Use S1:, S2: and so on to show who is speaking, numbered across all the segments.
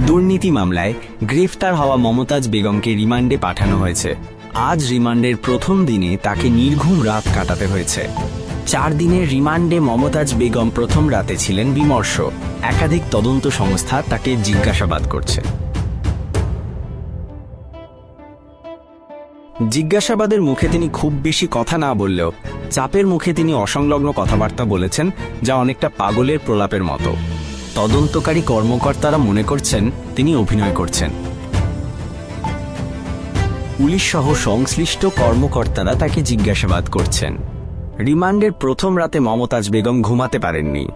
S1: দুর্নীতি মামলায় গ্রেফতার হওয়া মমতাজ বেগমকে রিমান্ডে পাঠানো হয়েছে। আজ রিমান্ডের প্রথম দিনে তাকে নির্ঘুম রাত কাটাতে হয়েছে। চার দিনের রিমান্ডে মমতাজ বেগম প্রথম রাতে ছিলেন বিমর্ষ। একাধিক তদন্ত সংস্থা তাকে জিজ্ঞাসাবাদ করছে। জিজ্ঞাসাবাদের মুখে তিনি খুব বেশি কথা না বললেও চাপের মুখে তিনি অসংলগ্ন কথাবার্তা বলেছেন, যা অনেকটা পাগলের প্রলাপের মতো। তদন্তকারী কর্মকর্তারা মনে করছেন তিনি অভিনয় করছেন। পুলিশ সহ সংশ্লিষ্ট কর্মকর্তারা তাকে জিজ্ঞাসাবাদ করছেন। রিমান্ডের প্রথম রাতে মমতাজ বেগম ঘুমাতে পারেননি।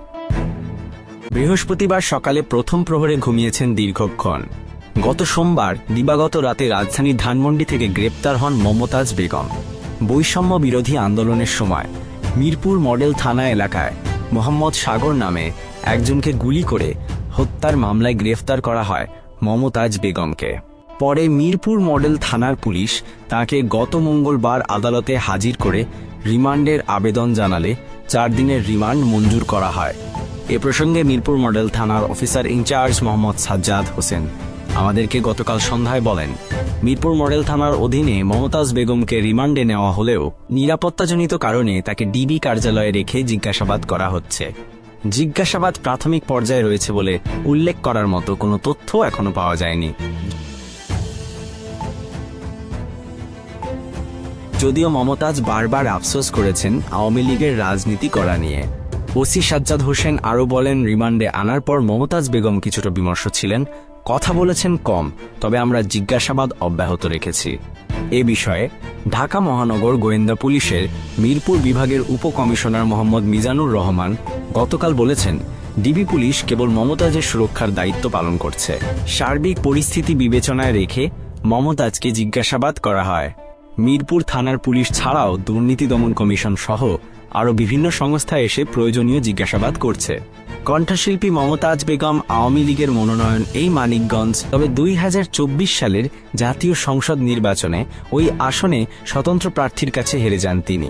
S1: বৃহস্পতিবার সকালে প্রথম প্রহরে ঘুমিয়েছেন দীর্ঘক্ষণ। গত সোমবার, দিবাগত রাতে রাজধানী ধানমন্ডি থেকে গ্রেপ্তার হন মমতাজ বেগম। বৈষম্য বিরোধী আন্দোলনের সময় মিরপুর মডেল থানা এলাকায় মোহাম্মদ সাগর নামে একজনকে গুলি করে হত্যার মামলায় গ্রেফতার করা হয় মমতাজ বেগমকে। পরে মিরপুর মডেল থানার পুলিশ তাকে গত মঙ্গলবার আদালতে হাজির করে রিমান্ডের আবেদন জানালে চার দিনের রিমান্ড মঞ্জুর করা হয়। এ প্রসঙ্গে মিরপুর মডেল থানার officer in charge Mohammad Sajjad Hossain আমাদেরকে গতকাল সন্ধ্যায় বলেন, মিরপুর মডেল থানার অধীনে মমতাজ বেগমকে রিমান্ডে নেওয়া হলেও নিরাপত্তাজনিত কারণে তাকে ডিবি কার্যালয়ে রেখে জিজ্ঞাসাবাদ করা হচ্ছে। জিজ্ঞাসাবাদ প্রাথমিক পর্যায়ে রয়েছে বলে উল্লেখ করার মতো কোনো তথ্য এখনও পাওয়া যায়নি। যদিও মমতাজ বারবার আফসোস করেছেন আওয়ামী লীগের রাজনীতি করা নিয়ে। ওসি সাজ্জাদ হোসেন আরও বলেন, রিমান্ডে আনার পর মমতাজ বেগম কিছুটা বিমর্ষ ছিলেন। কথা বলেছেন কম, তবে আমরা জিজ্ঞাসাবাদ অব্যাহত রেখেছি। এ বিষয়ে ঢাকা মহানগর গোয়েন্দা পুলিশের মিরপুর বিভাগের উপকমিশনার মোহাম্মদ মিজানুর রহমান গতকাল বলেছেন, ডিবি পুলিশ কেবল মমতাজের সুরক্ষার দায়িত্ব পালন করছে। সার্বিক পরিস্থিতি বিবেচনায় রেখে মমতাজকে জিজ্ঞাসাবাদ করা হয়। মিরপুর থানার পুলিশ ছাড়াও দুর্নীতি দমন কমিশন সহ আরও বিভিন্ন সংস্থা এসে প্রয়োজনীয় জিজ্ঞাসাবাদ করছে। কণ্ঠশিল্পী মমতাজ বেগম আওয়ামী লীগের মনোনয়ন এই মানিকগঞ্জ। তবে দুই হাজার চব্বিশ সালের জাতীয় সংসদ নির্বাচনে ওই আসনে স্বতন্ত্র প্রার্থীর কাছে হেরে যান তিনি।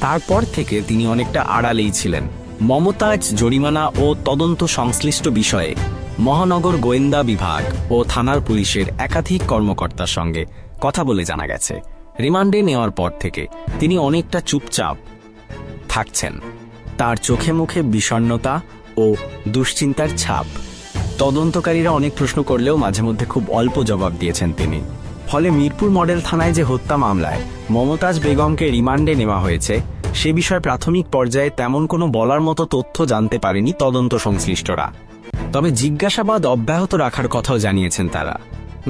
S1: তারপর থেকে তিনি অনেকটা আড়ালেই ছিলেন। মমতাজ জরিমানা ও তদন্ত সংশ্লিষ্ট বিষয়ে মহানগর গোয়েন্দা বিভাগ ও থানার পুলিশের একাধিক কর্মকর্তার সঙ্গে কথা বলে জানা গেছে। রিমান্ডে নেওয়ার পর থেকে তিনি অনেকটা চুপচাপ থাকছেন। তার চোখে মুখে বিষণ্ণতা ও দুশ্চিন্তার ছাপ। তদন্তকারীরা অনেক প্রশ্ন করলেও মাঝে মধ্যে খুব অল্প জবাব দিয়েছেন তিনি। ফলে মিরপুর মডেল থানায় যে হত্যা মামলায় মমতাজ বেগমকে রিমান্ডে নেওয়া হয়েছে, সে বিষয়ে প্রাথমিক পর্যায়ে তেমন কোনো বলার মতো তথ্য জানতে পারেনি তদন্ত সংশ্লিষ্টরা। তবে জিজ্ঞাসাবাদ অব্যাহত রাখার কথাও জানিয়েছেন তারা।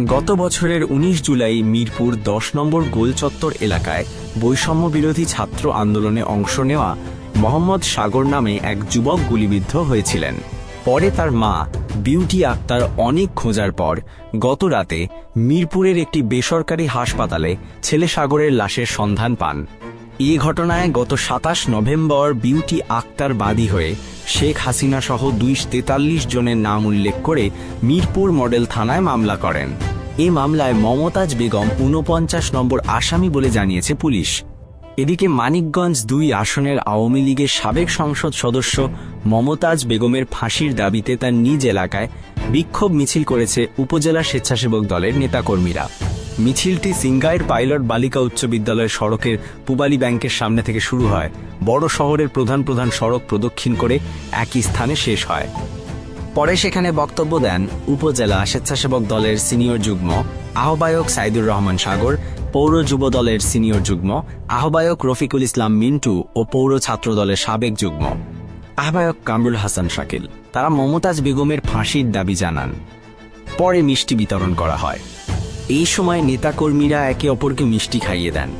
S1: গত বছরের ১৯ জুলাই মিরপুর দশ নম্বর গোলচত্বর এলাকায় বৈষম্য বিরোধী ছাত্র আন্দোলনে অংশ নেওয়া মোহাম্মদ সাগর নামে এক যুবক গুলিবিদ্ধ হয়েছিলেন। পরে তার মা, বিউটি আক্তার অনেক খোঁজার পর, গত রাতে মিরপুরের একটি বেসরকারি হাসপাতালে ছেলে সাগরের লাশের সন্ধান পান। এ ঘটনায় গত সাতাশ নভেম্বর বিউটি আক্তার বাদী হয়ে শেখ হাসিনা সহ দুইশ তেতাল্লিশ জনের নাম উল্লেখ করে মিরপুর মডেল থানায় মামলা করেন। এ মামলায় মমতাজ বেগম ঊনপঞ্চাশ নম্বর আসামি বলে জানিয়েছে পুলিশ। এদিকে মানিকগঞ্জ দুই আসনের আওয়ামী লীগের সাবেক সংসদ সদস্য মমতাজ বেগমের ফাঁসির দাবিতে তার নিজ এলাকায় বিক্ষোভ মিছিল করেছে উপজেলা স্বেচ্ছাসেবক দলের নেতাকর্মীরা। মিছিলটি সিঙ্গাইর পাইলট বালিকা উচ্চ বিদ্যালয়ের সড়কের পুবালি ব্যাংকের সামনে থেকে শুরু হয়। বড় শহরের প্রধান প্রধান সড়ক প্রদক্ষিণ করে একই স্থানে শেষ হয়। পরে সেখানে বক্তব্য দেন উপজেলা স্বেচ্ছাসেবক দলের সিনিয়র যুগ্ম আহ্বায়ক সাইদুর রহমান সাগর পৌর যুব দলের সিনিয়র যুগ্ম, আহ্বায়ক রফিকুল ইসলাম মিন্টু ও পৌর ছাত্র দলের সাবেক যুগ্ম। আহ্বায়ক কামরুল হাসান শাকিল, তারা মমতাজ বেগমের ফাঁসির দাবি জানান। পরে মিষ্টি বিতরণ করা হয়। এই সময় নেতাকর্মীরা একে অপরকে মিষ্টি খাইয়ে দেন।